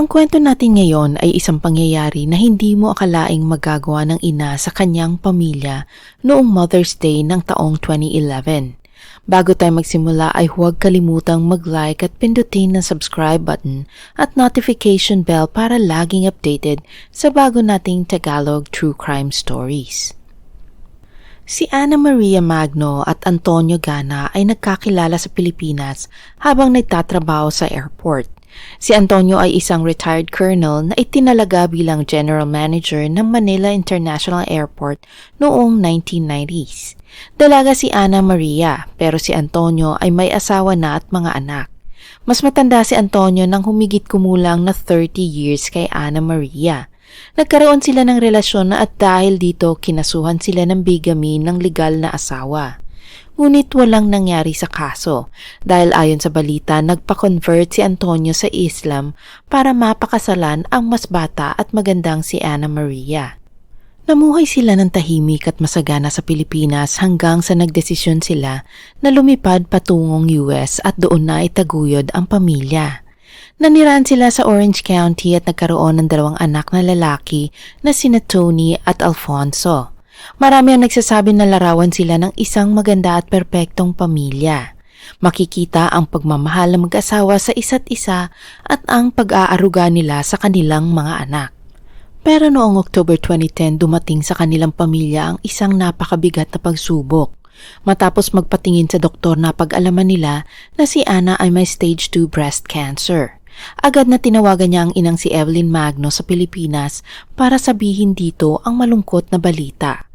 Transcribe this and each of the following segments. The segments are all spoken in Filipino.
Ang kwento natin ngayon ay isang pangyayari na hindi mo akalaing magagawa ng ina sa kanyang pamilya noong Mother's Day ng taong 2011. Bago tayo magsimula ay huwag kalimutang mag-like at pindutin ang subscribe button at notification bell para laging updated sa bago nating Tagalog True Crime Stories. Si Ana Maria Magno at Antonio Gana ay nagkakilala sa Pilipinas habang nagtatrabaho sa airport. Si Antonio ay isang retired colonel na itinalaga bilang general manager ng Manila International Airport noong 1990s. Dalaga si Ana Maria pero si Antonio ay may asawa na at mga anak. Mas matanda si Antonio ng humigit kumulang na 30 years kay Ana Maria. Nagkaroon sila ng relasyon at dahil dito kinasuhan sila ng bigamy ng legal na asawa. Ngunit walang nangyari sa kaso dahil ayon sa balita nagpa-convert si Antonio sa Islam para mapakasalan ang mas bata at magandang si Ana Maria. Namuhay sila ng tahimik at masagana sa Pilipinas hanggang sa nagdesisyon sila na lumipad patungong US at doon na itaguyod ang pamilya. Naniraan sila sa Orange County at nagkaroon ng dalawang anak na lalaki na sina Tony at Alfonso. Marami ang nagsasabi na larawan sila ng isang maganda at perpektong pamilya. Makikita ang pagmamahal ng mag-asawa sa isa't isa at ang pag-aaruga nila sa kanilang mga anak. Pero noong October 2010 dumating sa kanilang pamilya ang isang napakabigat na pagsubok. Matapos magpatingin sa doktor na pag-alaman nila na si Ana ay may stage 2 breast cancer. Agad na tinawagan niya ang inang si Evelyn Magno sa Pilipinas para sabihin dito ang malungkot na balita.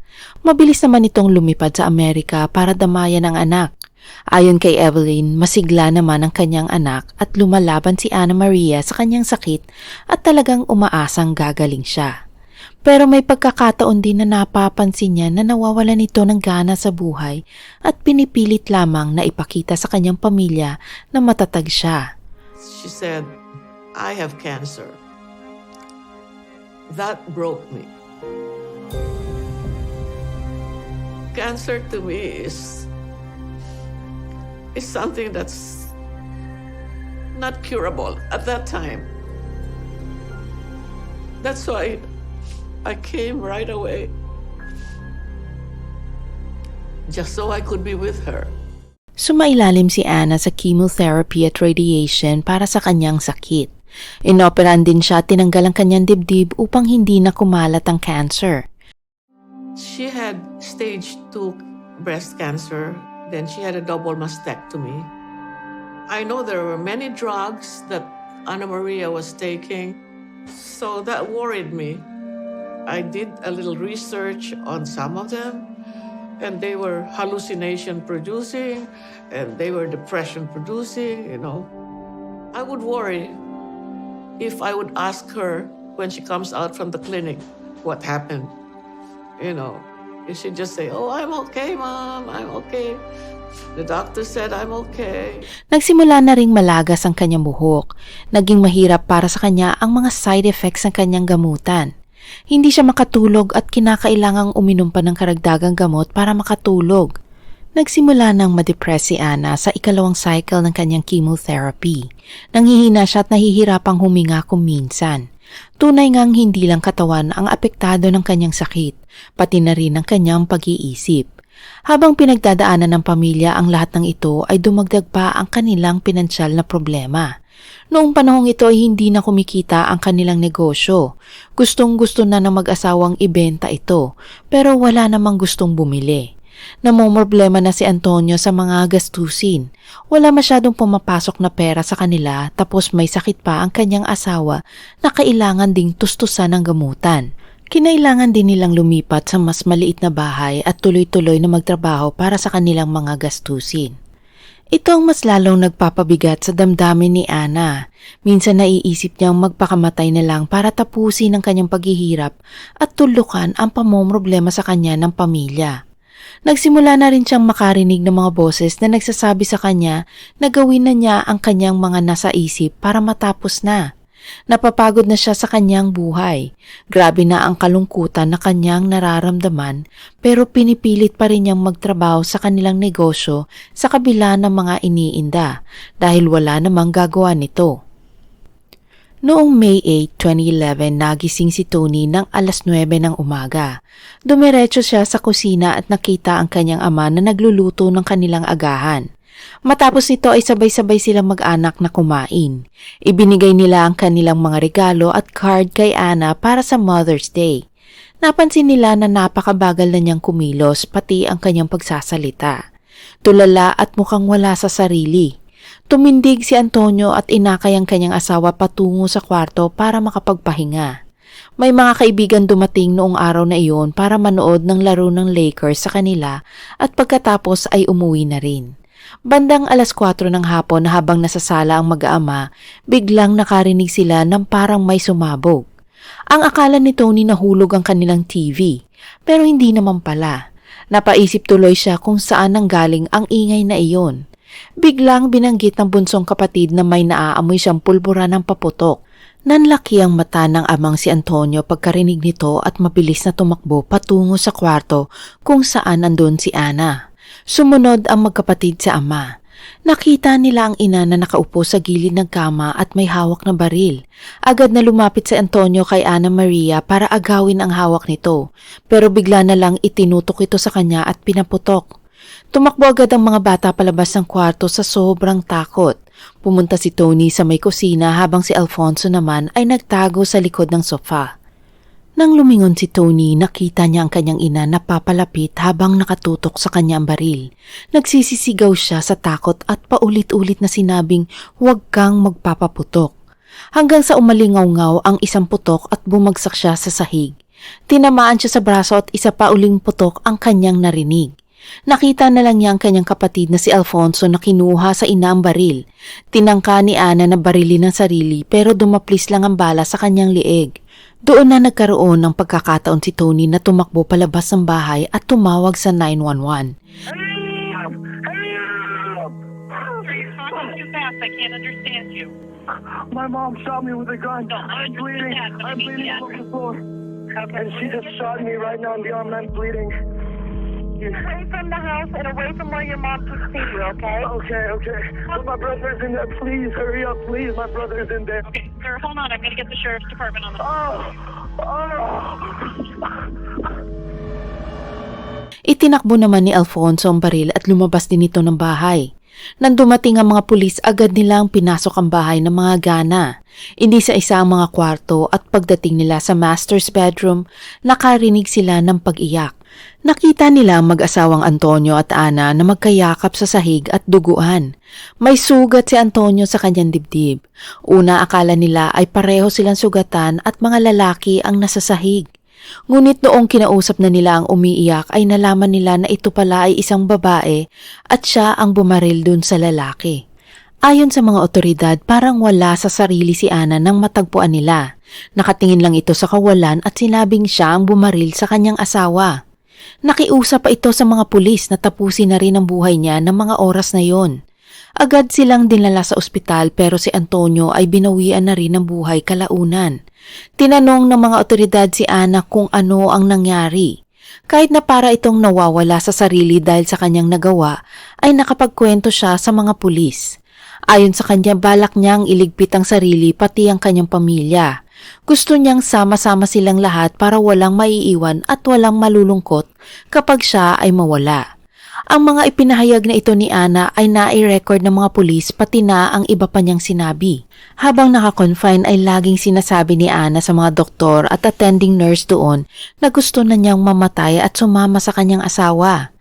Mabilis naman itong lumipad sa Amerika para damayan ang anak. Ayon kay Evelyn, masigla naman ang kanyang anak at lumalaban si Ana Maria sa kanyang sakit at talagang umaasang gagaling siya. Pero may pagkakataon din na napapansin niya na nawawalan ito ng gana sa buhay at pinipilit lamang na ipakita sa kanyang pamilya na matatag siya. She said, I have cancer. That broke me. Cancer to me is is something that's not curable at that time. That's why I came right away. Just so I could be with her. Sumailalim si Anna sa chemotherapy at radiation para sa kanyang sakit. Inoperan din siya tinanggal ang kanyang dibdib upang hindi na kumalat ang cancer. She had stage 2 breast cancer. Then she had a double mastectomy. I know there were many drugs that Anna Maria was taking, so that worried me. I did a little research on some of them, and they were hallucination producing, and they were depression producing, you know. I would worry if I would ask her when she comes out from the clinic what happened you know, you should just say, Oh, I'm okay, mom. I'm okay. The doctor said I'm okay. Nagsimula na ring malagas ang kanyang buhok. Naging mahirap para sa kanya ang mga side effects ng kanyang gamutan. Hindi siya makatulog at kinakailangang uminom pa ng karagdagang gamot para makatulog. Nagsimula nang madepress si Anna sa ikalawang cycle ng kanyang chemotherapy. Nanghihina siya at nahihirapang huminga kung minsan. Tunay ngang hindi lang katawan ang apektado ng kanyang sakit, pati na rin ang kanyang pag-iisip. Habang pinagdadaanan ng pamilya ang lahat ng ito ay dumagdag pa ang kanilang pinansyal na problema. Noong panahong ito ay hindi na kumikita ang kanilang negosyo. Gustong gusto na ng mag-asawang ibenta ito, pero wala namang gustong bumili. Namomroblema na si Antonio sa mga gastusin. Wala masyadong pumapasok na pera sa kanila tapos may sakit pa ang kanyang asawa na kailangan ding tustusan ng gamutan. Kinailangan din nilang lumipat sa mas maliit na bahay at tuloy-tuloy na magtrabaho para sa kanilang mga gastusin. Ito ang mas lalong nagpapabigat sa damdamin ni Ana. Minsan naiisip niyang magpakamatay na lang para tapusin ang kanyang paghihirap at tulukan ang pamomroblema sa kanya ng pamilya. Nagsimula na rin siyang makarinig ng mga boses na nagsasabi sa kanya na gawin na niya ang kanyang mga nasa isip para matapos na. Napapagod na siya sa kanyang buhay. Grabe na ang kalungkutan na kanyang nararamdaman pero pinipilit pa rin niyang magtrabaho sa kanilang negosyo sa kabila ng mga iniinda dahil wala namang gagawa nito. Noong May 8, 2011, nagising si Tony ng alas 9 ng umaga. Dumiretso siya sa kusina at nakita ang kanyang ama na nagluluto ng kanilang agahan. Matapos nito ay sabay-sabay silang mag-anak na kumain. Ibinigay nila ang kanilang mga regalo at card kay Anna para sa Mother's Day. Napansin nila na napakabagal na niyang kumilos pati ang kanyang pagsasalita. Tulala at mukhang wala sa sarili. Tumindig si Antonio at inakay ang kanyang asawa patungo sa kwarto para makapagpahinga. May mga kaibigan dumating noong araw na iyon para manood ng laro ng Lakers sa kanila at pagkatapos ay umuwi na rin. Bandang alas 4 ng hapon habang nasa sala ang mag-aama, biglang nakarinig sila ng parang may sumabog. Ang akala ni Tony nahulog ang kanilang TV, pero hindi naman pala. Napaisip tuloy siya kung saan nanggaling ang ingay na iyon. Biglang binanggit ng bunsong kapatid na may naaamoy siyang pulbura ng paputok. Nanlaki ang mata ng amang si Antonio pagkarinig nito at mabilis na tumakbo patungo sa kwarto kung saan andun si Ana. Sumunod ang magkapatid sa ama. Nakita nila ang ina na nakaupo sa gilid ng kama at may hawak na baril. Agad na lumapit si Antonio kay Ana Maria para agawin ang hawak nito, pero bigla na lang itinutok ito sa kanya at pinaputok. Tumakbo agad ang mga bata palabas ng kwarto sa sobrang takot. Pumunta si Tony sa may kusina habang si Alfonso naman ay nagtago sa likod ng sofa. Nang lumingon si Tony, nakita niya ang kanyang ina na papalapit habang nakatutok sa kanyang baril. Nagsisisigaw siya sa takot at paulit-ulit na sinabing huwag kang magpapaputok. Hanggang sa umalingaw-ngaw ang isang putok at bumagsak siya sa sahig. Tinamaan siya sa braso at isa pa uling putok ang kanyang narinig. Nakita na lang niya ang kanyang kapatid na si Alfonso na kinuha sa ina ang baril. Tinangka ni Ana na barilin ng sarili pero dumaplis lang ang bala sa kanyang lieg. Doon na nagkaroon ng pagkakataon si Tony na tumakbo palabas ng bahay at tumawag sa 911. Help! Help! You're talking too fast. I can't understand you. My mom shot me with a gun. No, I I'm bleeding. understand, but I I'm need bleeding the all over address. the floor. Okay. And she just shot me right now in the arm and I'm bleeding. Away from the house and away from where your mom can see you, okay? Okay, okay. But my brother's in there. Please hurry up. Please, my brother's in there. Okay, sir, hold on. I'm going to get the sheriff's department on the Oh! Oh! Itinakbo naman ni Alfonso ang baril at lumabas din ito ng bahay. Nang dumating ang mga pulis, agad nilang pinasok ang bahay ng mga gana. Hindi sa isa ang mga kwarto at pagdating nila sa master's bedroom, nakarinig sila ng pag-iyak. Nakita nila ang mag-asawang Antonio at Ana na magkayakap sa sahig at duguan. May sugat si Antonio sa kanyang dibdib. Una akala nila ay pareho silang sugatan at mga lalaki ang nasa sahig. Ngunit noong kinausap na nila ang umiiyak ay nalaman nila na ito pala ay isang babae at siya ang bumaril dun sa lalaki. Ayon sa mga otoridad, parang wala sa sarili si Ana nang matagpuan nila. Nakatingin lang ito sa kawalan at sinabing siya ang bumaril sa kanyang asawa. Nakiusap pa ito sa mga pulis na tapusin na rin ang buhay niya ng mga oras na yon. Agad silang dinala sa ospital pero si Antonio ay binawian na rin ng buhay kalaunan. Tinanong ng mga otoridad si Ana kung ano ang nangyari. Kahit na para itong nawawala sa sarili dahil sa kanyang nagawa, ay nakapagkwento siya sa mga pulis. Ayon sa kanya, balak niyang iligpit ang sarili pati ang kanyang pamilya. Gusto niyang sama-sama silang lahat para walang maiiwan at walang malulungkot kapag siya ay mawala. Ang mga ipinahayag na ito ni Ana ay nai-record ng mga pulis pati na ang iba pa niyang sinabi. Habang nakakonfine ay laging sinasabi ni Ana sa mga doktor at attending nurse doon na gusto na niyang mamatay at sumama sa kanyang asawa.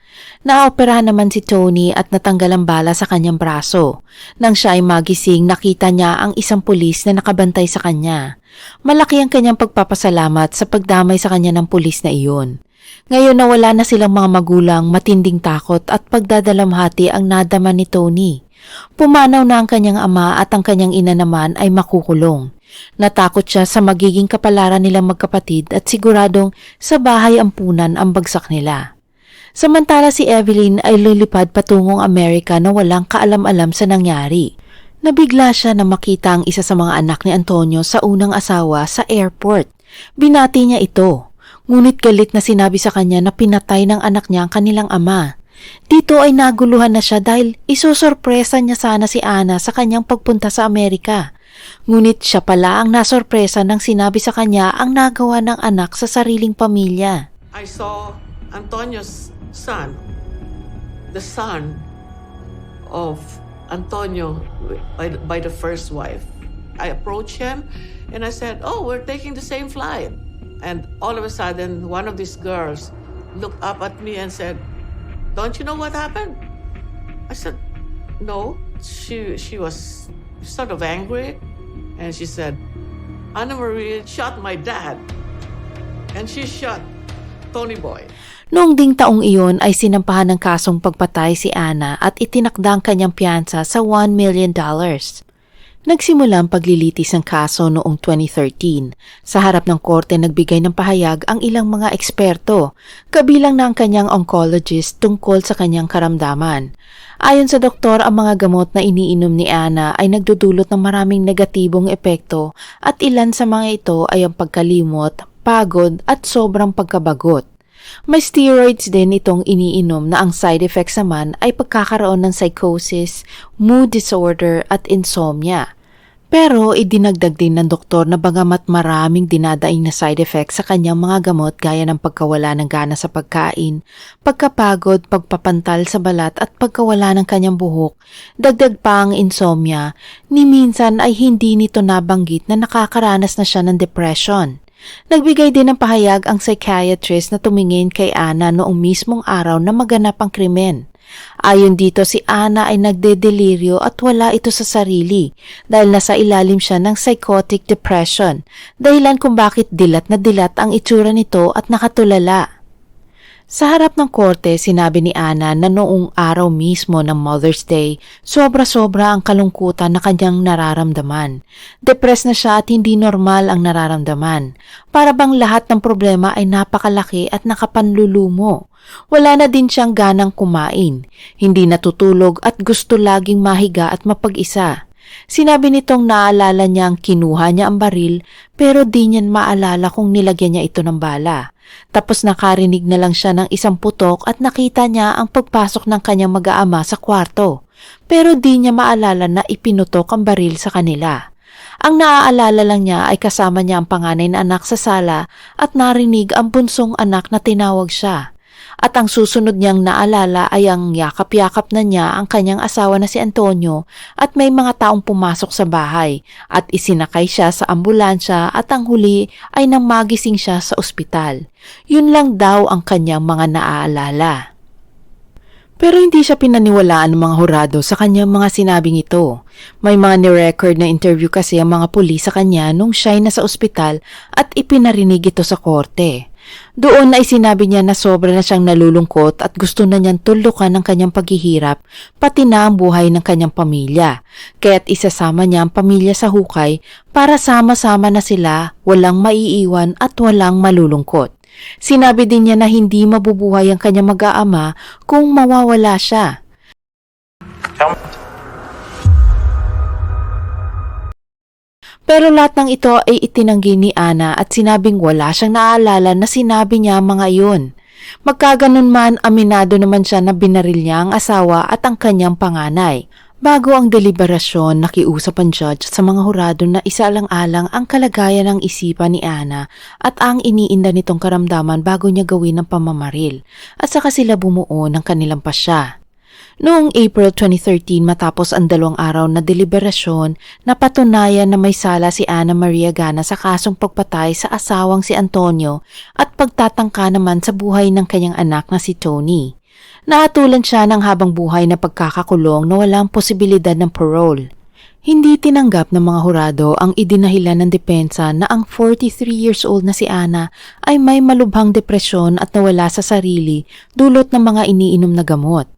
Naoperahan naman si Tony at natanggal ang bala sa kanyang braso. Nang siya ay magising, nakita niya ang isang pulis na nakabantay sa kanya. Malaki ang kanyang pagpapasalamat sa pagdamay sa kanya ng pulis na iyon. Ngayon na wala na silang mga magulang, matinding takot at pagdadalamhati ang nadama ni Tony. Pumanaw na ang kanyang ama at ang kanyang ina naman ay makukulong. Natakot siya sa magiging kapalaran nilang magkapatid at siguradong sa bahay ampunan ang bagsak nila. Samantala si Evelyn ay lilipad patungong Amerika na walang kaalam-alam sa nangyari. Nabigla siya na makita ang isa sa mga anak ni Antonio sa unang asawa sa airport. Binati niya ito. Ngunit galit na sinabi sa kanya na pinatay ng anak niya ang kanilang ama. Dito ay naguluhan na siya dahil isusurpresa niya sana si Ana sa kanyang pagpunta sa Amerika. Ngunit siya pala ang nasorpresa nang sinabi sa kanya ang nagawa ng anak sa sariling pamilya. I saw Antonio's son, the son of Antonio by, by the first wife. I approached him and I said, Oh, we're taking the same flight. And all of a sudden, one of these girls looked up at me and said, Don't you know what happened? I said, No. She, she was sort of angry and she said, Anna Marie shot my dad. And she shot Tony Boy. Noong ding taong iyon ay sinampahan ng kasong pagpatay si Ana at itinakda ang kanyang piyansa sa $1 million. Nagsimula ang paglilitis ng kaso noong 2013. Sa harap ng korte nagbigay ng pahayag ang ilang mga eksperto, kabilang na ang kanyang oncologist tungkol sa kanyang karamdaman. Ayon sa doktor, ang mga gamot na iniinom ni Ana ay nagdudulot ng maraming negatibong epekto at ilan sa mga ito ay ang pagkalimot, pagod at sobrang pagkabagot. May steroids din itong iniinom na ang side effects naman ay pagkakaroon ng psychosis, mood disorder at insomnia. Pero idinagdag din ng doktor na bagamat maraming dinadaing na side effects sa kanyang mga gamot gaya ng pagkawala ng gana sa pagkain, pagkapagod, pagpapantal sa balat at pagkawala ng kanyang buhok, dagdag pa ang insomnia, ni minsan ay hindi nito nabanggit na nakakaranas na siya ng depression. Nagbigay din ng pahayag ang psychiatrist na tumingin kay Ana noong mismong araw na maganap ang krimen. Ayon dito si Ana ay nagdedeliryo at wala ito sa sarili dahil nasa ilalim siya ng psychotic depression dahilan kung bakit dilat na dilat ang itsura nito at nakatulala. Sa harap ng korte, sinabi ni Ana na noong araw mismo ng Mother's Day, sobra-sobra ang kalungkutan na kanyang nararamdaman. Depressed na siya at hindi normal ang nararamdaman. Para bang lahat ng problema ay napakalaki at nakapanlulumo. Wala na din siyang ganang kumain, hindi natutulog at gusto laging mahiga at mapag-isa. Sinabi nitong naalala niya ang kinuha niya ang baril pero di niya maalala kung nilagyan niya ito ng bala. Tapos nakarinig na lang siya ng isang putok at nakita niya ang pagpasok ng kanyang mag-aama sa kwarto. Pero di niya maalala na ipinutok ang baril sa kanila. Ang naaalala lang niya ay kasama niya ang panganay na anak sa sala at narinig ang bunsong anak na tinawag siya. At ang susunod niyang naalala ay ang yakap-yakap na niya ang kanyang asawa na si Antonio at may mga taong pumasok sa bahay at isinakay siya sa ambulansya at ang huli ay nang magising siya sa ospital. Yun lang daw ang kanyang mga naaalala. Pero hindi siya pinaniwalaan ng mga hurado sa kanyang mga sinabing ito. May mga ni-record na interview kasi ang mga pulis sa kanya nung siya'y nasa ospital at ipinarinig ito sa korte. Doon ay sinabi niya na sobra na siyang nalulungkot at gusto na niyang tulukan ng kanyang paghihirap, pati na ang buhay ng kanyang pamilya. Kaya't isasama niya ang pamilya sa hukay para sama-sama na sila, walang maiiwan at walang malulungkot. Sinabi din niya na hindi mabubuhay ang kanyang mag-aama kung mawawala siya. Pero lahat ng ito ay itinanggi ni Ana at sinabing wala siyang naaalala na sinabi niya mga iyon. Magkaganon man, aminado naman siya na binaril niya ang asawa at ang kanyang panganay. Bago ang deliberasyon, nakiusap ang judge sa mga hurado na isalang-alang ang kalagayan ng isipan ni Ana at ang iniinda nitong karamdaman bago niya gawin ang pamamaril at saka sila bumuo ng kanilang pasya. Noong April 2013 matapos ang dalawang araw na deliberasyon, napatunayan na may sala si Ana Maria Gana sa kasong pagpatay sa asawang si Antonio at pagtatangka naman sa buhay ng kanyang anak na si Tony. Naatulan siya ng habang buhay na pagkakakulong na walang posibilidad ng parole. Hindi tinanggap ng mga hurado ang idinahilan ng depensa na ang 43 years old na si Ana ay may malubhang depresyon at nawala sa sarili dulot ng mga iniinom na gamot.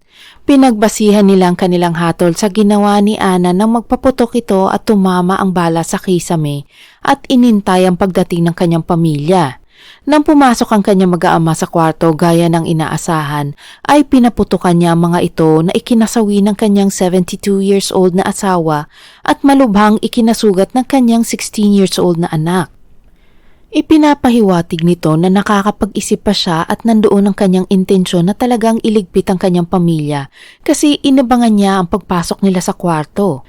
Pinagbasihan nila ang kanilang hatol sa ginawa ni Ana nang magpaputok ito at tumama ang bala sa kisame at inintay ang pagdating ng kanyang pamilya. Nang pumasok ang kanyang mag-aama sa kwarto gaya ng inaasahan, ay pinaputukan niya ang mga ito na ikinasawi ng kanyang 72 years old na asawa at malubhang ikinasugat ng kanyang 16 years old na anak. Ipinapahiwatig nito na nakakapag-isip pa siya at nandoon ang kanyang intensyon na talagang iligpit ang kanyang pamilya kasi inabangan niya ang pagpasok nila sa kwarto.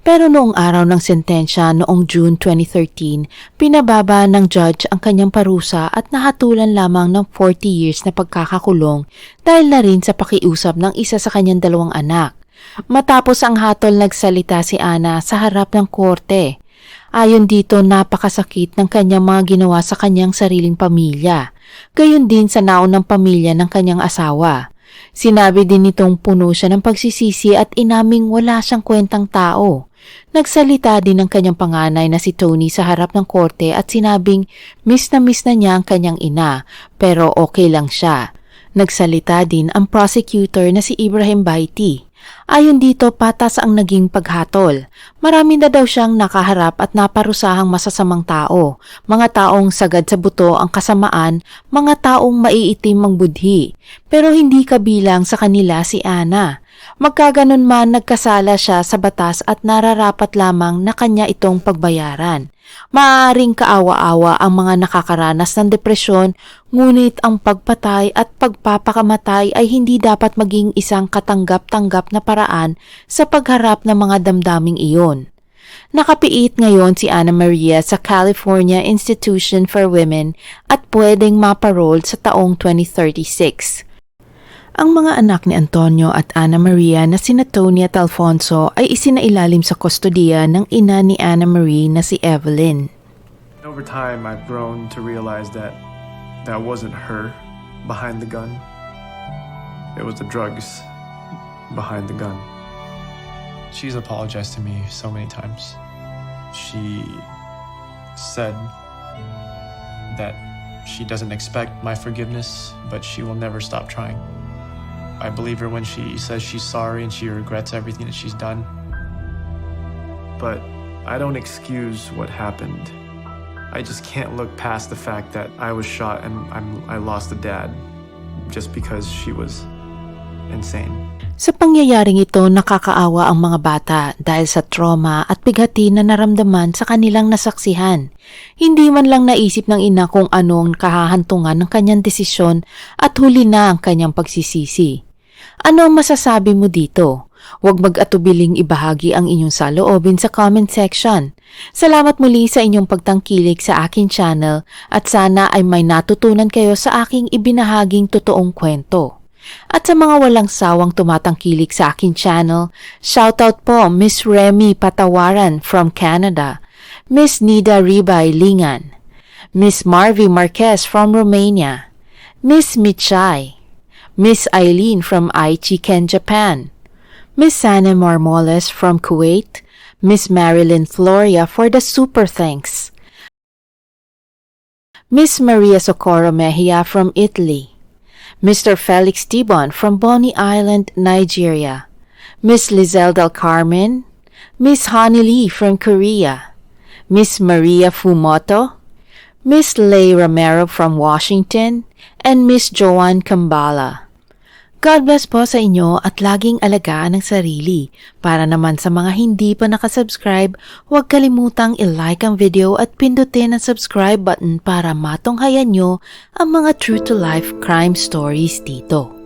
Pero noong araw ng sentensya noong June 2013, pinababa ng judge ang kanyang parusa at nahatulan lamang ng 40 years na pagkakakulong dahil na rin sa pakiusap ng isa sa kanyang dalawang anak. Matapos ang hatol nagsalita si Ana sa harap ng korte. Ayon dito napakasakit ng kanyang mga ginawa sa kanyang sariling pamilya, gayon din sa naunang pamilya ng kanyang asawa. Sinabi din nitong puno siya ng pagsisisi at inaming wala siyang kwentang tao. Nagsalita din ng kanyang panganay na si Tony sa harap ng korte at sinabing miss na miss na niya ang kanyang ina pero okay lang siya. Nagsalita din ang prosecutor na si Ibrahim Baiti. Ayon dito, patas ang naging paghatol. Marami na daw siyang nakaharap at naparusahang masasamang tao. Mga taong sagad sa buto ang kasamaan, mga taong maiitim ang budhi. Pero hindi kabilang sa kanila si Ana. Magkaganon man nagkasala siya sa batas at nararapat lamang na kanya itong pagbayaran. Maaaring kaawa-awa ang mga nakakaranas ng depresyon, ngunit ang pagpatay at pagpapakamatay ay hindi dapat maging isang katanggap-tanggap na paraan sa pagharap ng mga damdaming iyon. Nakapiit ngayon si Ana Maria sa California Institution for Women at pwedeng maparole sa taong 2036. Ang mga anak ni Antonio at Ana Maria na sina Tony at Alfonso ay isinailalim sa kustodiya ng ina ni Ana Marie na si Evelyn. Over time, I've grown to realize that that wasn't her behind the gun. It was the drugs behind the gun. She's apologized to me so many times. She said that she doesn't expect my forgiveness, but she will never stop trying. I believe her when she says she's sorry and she regrets everything that she's done. But I don't excuse what happened. I just can't look past the fact that I was shot and I'm, I lost a dad just because she was insane. Sa pangyayaring ito, nakakaawa ang mga bata dahil sa trauma at bighati na naramdaman sa kanilang nasaksihan. Hindi man lang naisip ng ina kung anong kahahantungan ng kanyang desisyon at huli na ang kanyang pagsisisi. Ano ang masasabi mo dito? Huwag mag-atubiling ibahagi ang inyong saloobin sa comment section. Salamat muli sa inyong pagtangkilik sa aking channel at sana ay may natutunan kayo sa aking ibinahaging totoong kwento. At sa mga walang sawang tumatangkilik sa aking channel, shoutout po Miss Remy Patawaran from Canada, Miss Nida Ribay Lingan, Miss Marvy Marquez from Romania, Miss Michay, Miss Eileen from Aichiken, Japan, Miss Sana Marmoles from Kuwait, Miss Marilyn Floria for the super thanks, Miss Maria Socorro Mejia from Italy, Mr. Felix Tibon from Bonny Island, Nigeria, Miss Lizelle Del Carmen, Miss Honey Lee from Korea, Miss Maria Fumoto, Miss Lay Romero from Washington, and Miss Joanne Kambala. God bless po sa inyo at laging alagaan ang sarili. Para naman sa mga hindi pa nakasubscribe, huwag kalimutang i-like ang video at pindutin ang subscribe button para matunghayan nyo ang mga true-to-life crime stories dito.